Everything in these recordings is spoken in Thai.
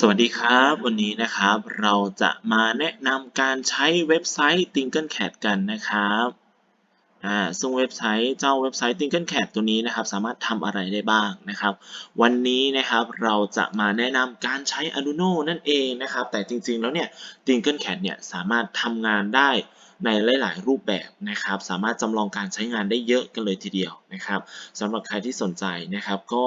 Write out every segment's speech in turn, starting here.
สวัสดีครับ วันนี้นะครับเราจะมาแนะนำการใช้เว็บไซต์ TinkleCat กันนะครับอ่าซึ่งเว็บไซต์เจ้าเว็บไซต์ TinkleCat ตัวนี้นะครับ สามารถทำอะไรได้บ้างนะครับ วันนี้นะครับเราจะมาแนะนำการใช้ Arduino นั่นเองนะครับ แต่จริงๆแล้วเนี่ย TinkleCat เนี่ยสามารถทำงานได้ในหลาย ๆ รูปแบบนะครับ สามารถจำลองการใช้งานได้เยอะกันเลยทีเดียวนะครับสำหรับใครที่สนใจนะครับ ก็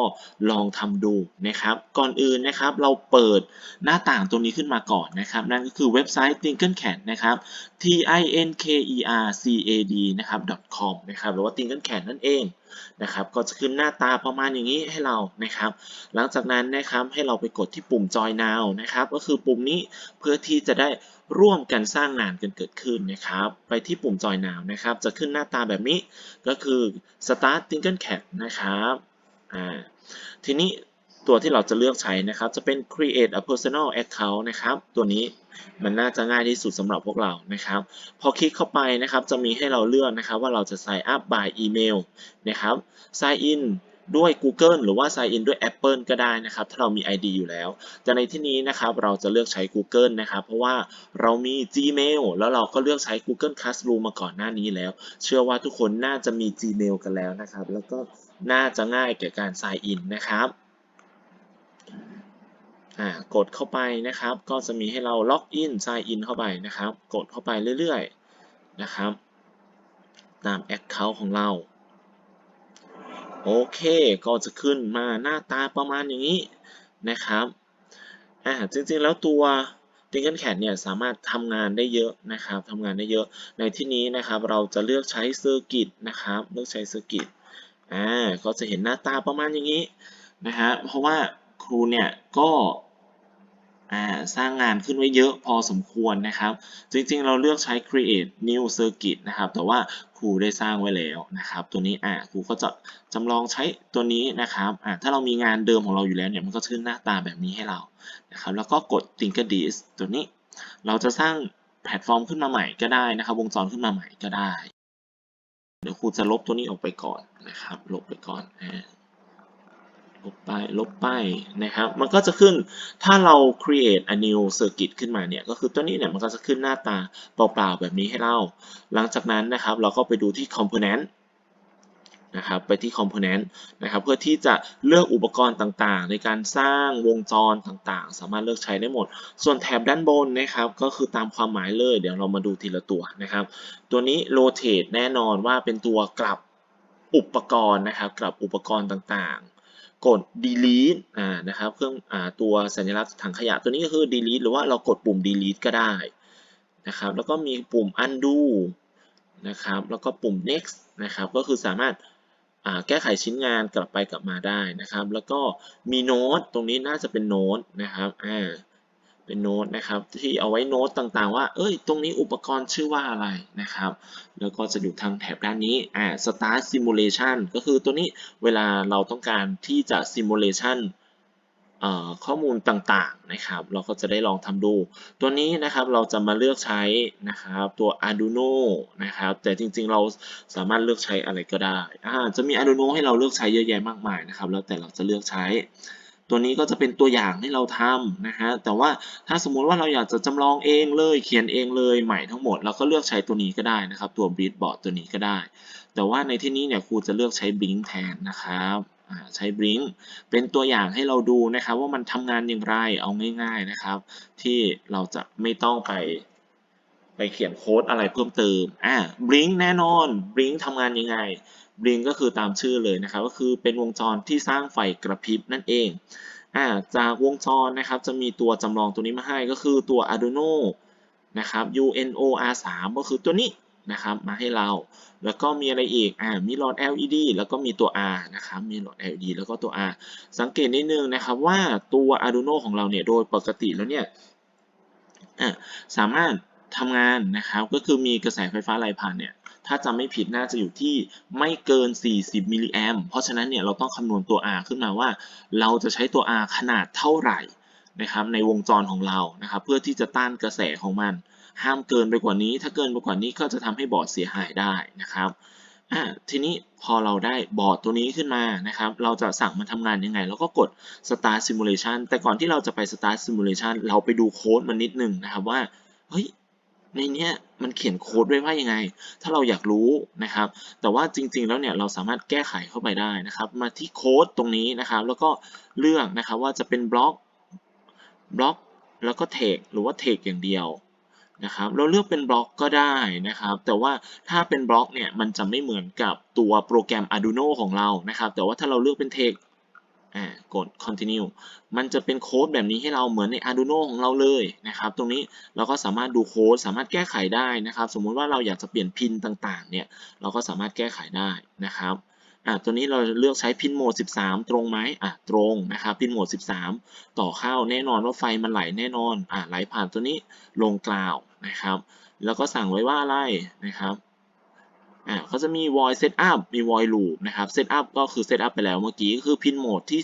ลองทำดูนะครับ ก่อนอื่นนะครับเราเปิดหน้าต่างตรงนี้ขึ้นมาก่อนนะครับ นั่นก็คือเว็บไซต์ TinkleCat นะครับ t i n k e r c a d นะครับ .com นะครับหรือว่า TinkleCat นั่นเองนะครับก็จะขึ้นหน้าตาประมาณอย่างนี้ให้เรานะครับ หลังจากนั้นนะครับให้เราไปกดที่ปุ่ม Join Now นะครับก็คือปุ่มนี้เพื่อที่จะได้ ร่วมกันสร้างงานกันเกิดขึ้นนะครับ ไปที่ปุ่ม Join Now นะครับ จะขึ้นหน้าตาแบบนี้ก็คือ Start TinkleCat นะครับอ่าทีนี้ตัวที่เราจะเลือกใช้นะครับ จะเป็น Create a Personal Account นะครับ ตัวนี้มันน่าจะง่ายที่สุดสำหรับพวกเรานะครับ พอคลิกเข้าไปนะครับ จะมีให้เราเลือกนะครับ ว่าเราจะ sign up by email นะครับ sign in ด้วย Google หรือว่า sign in ด้วย Apple ก็ได้นะครับ ถ้าเรามี ID อยู่แล้ว แต่ในที่นี้นะครับเราจะเลือกใช้ Google นะครับ เพราะว่าเรามี Gmail แล้วเราก็เลือกใช้ Google Classroom มาก่อนหน้านี้แล้ว เชื่อว่าทุกคนน่าจะมี Gmail กันแล้วนะครับ แล้วก็น่าจะง่ายแก่การ sign in นะครับกดเข้าไปนะครับ ก็จะมีให้เราล็อกอิน sign in เข้าไปนะครับ กดเข้าไปเรื่อยๆนะครับ ตาม Account ของเรา โอเค ก็จะขึ้นมาหน้าตาประมาณอย่างนี้นะครับอ่าจริงๆแล้วตัวดิงเกิลแคทเนี่ยสามารถทำงานได้เยอะนะครับทำงานได้เยอะในที่นี้นะครับเราจะเลือกใช้เซอร์กิตนะครับเลือกใช้เซอร์กิตอ่าก็จะเห็นหน้าตาประมาณอย่างนี้นะฮะเพราะว่าครูเนี่ยก็ อ่าสร้างงานขึ้นไว้เยอะพอสมควรนะครับ จริงๆ เราเลือกใช้ create new circuit นะครับ แต่ว่าครูได้สร้างไว้แล้วนะครับ ตัวนี้อ่าครูก็จะจำลองใช้ตัวนี้นะครับอ่าถ้าเรามีงานเดิมของเราอยู่แล้วเนี่ยมันก็ขึ้นหน้าตาแบบนี้ให้เรานะครับ แล้วก็กด TinkerDisk ตัวนี้ เราจะสร้างแพลตฟอร์มขึ้นมาใหม่ก็ได้นะครับ วงจรขึ้นมาใหม่ก็ได้ เดี๋ยวครูจะลบตัวนี้ออกไปก่อนนะครับ ลบไปก่อนอ่า ลบไปลบไปนะครับ มันก็จะขึ้นถ้าเรา create a new circuit ขึ้นมาเนี่ย ก็คือตัวนี้เนี่ยมันก็จะขึ้นหน้าตาเปล่าๆแบบนี้ให้เรา หลังจากนั้นนะครับ เราก็ไปดูที่ component นะครับไปที่ component นะครับ เพื่อที่จะเลือกอุปกรณ์ต่างๆ ในการสร้างวงจรต่างๆ สามารถเลือกใช้ได้หมด ส่วนแถบด้านบนนะครับ ก็คือตามความหมายเลย เดี๋ยวเรามาดูทีละตัวนะครับ ตัวนี้ rotate แน่นอนว่าเป็นตัวกลับอุปกรณ์นะครับ กลับอุปกรณ์ต่างๆ กด delete อ่านะครับเครื่องอ่าตัวสัญลักษณ์ถังขยะตัวนี้ก็คือ delete หรือว่าเรากดปุ่ม delete ก็ได้นะครับแล้วก็มีปุ่ม undo นะครับแล้วก็ปุ่ม next นะครับก็คือสามารถแก้ไขชิ้นงานกลับไปกลับมาได้นะครับ แล้วก็มีโน้ตตรงนี้น่าจะเป็นโน้ตนะครับอ่า เป็นโน้ตนะครับ ที่เอาไว้โน้ตต่างๆ ว่า เอ้ย ตรงนี้อุปกรณ์ชื่อว่าอะไรนะครับ แล้วก็จะอยู่ทางแถบด้านนี้อ่า start simulation ก็คือตัวนี้เวลาเราต้องการที่จะ simulation เอ่อข้อมูลต่างๆนะครับ เราก็จะได้ลองทำดู ตัวนี้นะครับเราจะมาเลือกใช้นะครับตัว Arduino นะครับ แต่จริงๆเราสามารถเลือกใช้อะไรก็ได้อ่าจะมี Arduino ให้เราเลือกใช้เยอะแยะมากมายนะครับ แล้วแต่เราจะเลือกใช้ ตัวนี้ก็จะเป็นตัวอย่างให้เราทำนะฮะแต่ว่าถ้าสมมุติว่าเราอยากจะจำลองเองเลยเขียนเองเลยใหม่ทั้งหมดเราก็เลือกใช้ตัวนี้ก็ได้นะครับ ตัว Breadboard ตัวนี้ก็ได้ แต่ว่าในที่นี้เนี่ยครูจะเลือกใช้ Blink แทนนะครับใช้ Blink เป็นตัวอย่างให้เราดูนะครับ ว่ามันทำงานอย่างไรเอาง่าย ๆนะครับ ที่เราจะไม่ต้องไปไปเขียนโค้ดอะไรเพิ่มเติมอ่า Blink แน่นอน Blink ทำงานยังไง Blink ก็คือตามชื่อเลยนะครับก็คือเป็นวงจรที่สร้างไฟกระพริบนั่นเองอ่าจากวงจรนะครับจะมีตัวจำลองตัวนี้มาให้ก็คือตัว Arduino นะครับ UNO R3 ก็คือตัวนี้นะครับมาให้เรา แล้วก็มีอะไรอีก อ่า มีหลอด LED แล้วก็มีตัว R นะครับ มีหลอด LED แล้วก็ตัว R สังเกตนิดนึงนะครับว่าตัว Arduino ของเราเนี่ย โดยปกติแล้วเนี่ย อ่าสามารถทำงานนะครับ ก็คือมีกระแสไฟฟ้าไหลผ่านเนี่ย ถ้าจำไม่ผิดน่าจะอยู่ที่ไม่เกิน 40 มิลลิแอมเพราะฉะนั้นเนี่ยเราต้องคำนวณตัว R ขึ้นมาว่า เราจะใช้ตัว R ขนาดเท่าไหร่นะครับในวงจรของเรานะครับเพื่อที่จะต้านกระแสของมัน ห้ามเกินไปกว่านี้ ถ้าเกินไปกว่านี้ก็จะทำให้บอร์ดเสียหายได้นะครับอ่าทีนี้พอเราได้บอร์ดตัวนี้ขึ้นมานะครับ เราจะสั่งมันทำงานยังไงเราก็กด start simulation แต่ก่อนที่เราจะไป start simulation เราไปดูโค้ดมันนิดหนึงนะครับว่า เฮ้ย ในเนี้ยมันเขียนโค้ดไว้ว่ายังไง ถ้าเราอยากรู้นะครับ แต่ว่าจริง ๆ แล้วเนี่ยเราสามารถแก้ไขเข้าไปได้นะครับ มาที่โค้ดตรงนี้นะครับ แล้วก็เลือกนะครับว่าจะเป็นบล็อกบล็อกแล้วก็เทคหรือว่าเทคอย่างเดียวนะครับเราเลือกเป็นบล็อกก็ได้นะครับ แต่ว่าถ้าเป็นบล็อกเนี่ยมันจะไม่เหมือนกับตัวโปรแกรม Arduino ของเรานะครับ แต่ว่าถ้าเราเลือกเป็นเทค อ่ากด continue มันจะเป็นโค้ดแบบนี้ให้เราเหมือนใน Arduino ของเราเลยนะครับ ตรงนี้เราก็สามารถดูโค้ดสามารถแก้ไขได้นะครับ สมมุติว่าเราอยากจะเปลี่ยนพินต่างๆ เนี่ย เราก็สามารถแก้ไขได้นะครับอะตัวนี้เราเลือกใช้พินโหมด 13 ตรงไหมอะตรงนะครับพินโหมด 13 ต่อเข้าแน่นอนว่าไฟมันไหลแน่นอนอะไหลผ่านตัวนี้ลงกล่าวนะครับ แล้วก็สั่งไว้ว่าอะไรนะครับ อ่าเขาจะมี void setup มี void loop นะครับ setup ก็คือ setup ไปแล้วเมื่อกี้ก็คือพินโหมดที่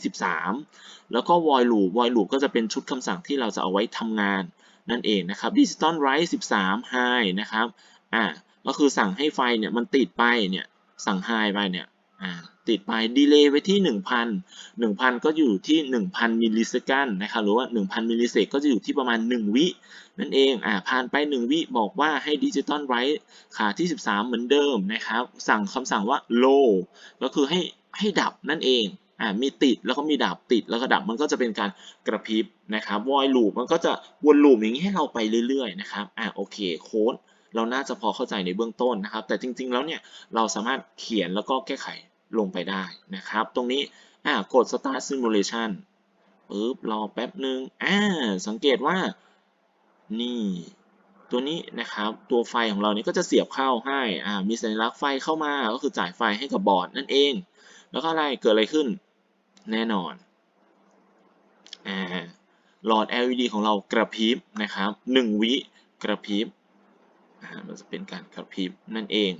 13 แล้วก็ void loop void loop ก็จะเป็นชุดคำสั่งที่เราจะเอาไว้ทำงานนั่นเองนะครับ digital write 13 high นะครับอ่าก็คือสั่งให้ไฟเนี่ยมันติดไปเนี่ยสั่ง high ไปเนี่ยอ่า ติดไปดีเลย์ไว้ที่ 1,000 1,000 ก็อยู่ที่ 1,000 มิลลิเซกันนะครับหรือว่า 1,000 มิลลิเซกก็จะอยู่ที่ประมาณ 1 วินั่นเองอ่าผ่านไป 1 วิบอกว่าให้ดิจิตอลไรต์ขาที่ 13 เหมือนเดิมนะครับสั่งคำสั่งว่า low ก็คือให้ให้ดับนั่นเองอ่ามีติดแล้วก็มีดับติดแล้วก็ดับมันก็จะเป็นการกระพริบนะครับ void loop มันก็จะวนลูปอย่างนี้ให้เราไปเรื่อยๆนะครับอ่าโอเคโค้ดเราน่าจะพอเข้าใจในเบื้องต้นนะครับ แต่จริงๆ แล้วเนี่ย เราสามารถเขียนแล้วก็แก้ไข ลงไปได้นะครับ ตรงนี้อ่ากด start simulation ปึ๊บรอแป๊บหนึ่งอ่าสังเกตว่า นี่ ตัวนี้นะครับ ตัวไฟของเราเนี่ยก็จะเสียบเข้าให้อ่ามีสัญลักษณ์ไฟเข้ามาก็คือจ่ายไฟให้กับบอร์ดนั่นเอง แล้วก็อะไรเกิดอะไรขึ้น แน่นอนอ่าหลอด LED ของเรากระพริบนะครับ1วิกระพริบมันจะเป็นการกระพริบนั่นเอง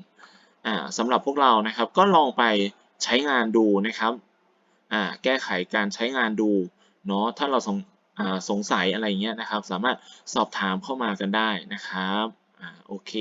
อ่าสำหรับพวกเรานะครับก็ลองไป ใช้งานดูนะครับอ่าแก้ไขการใช้งานดูเนาะถ้าเราสงาสงสัยอะไรเงี้ยนะครับ สามารถสอบถามเข้ามากันได้นะครับอ่าโอเค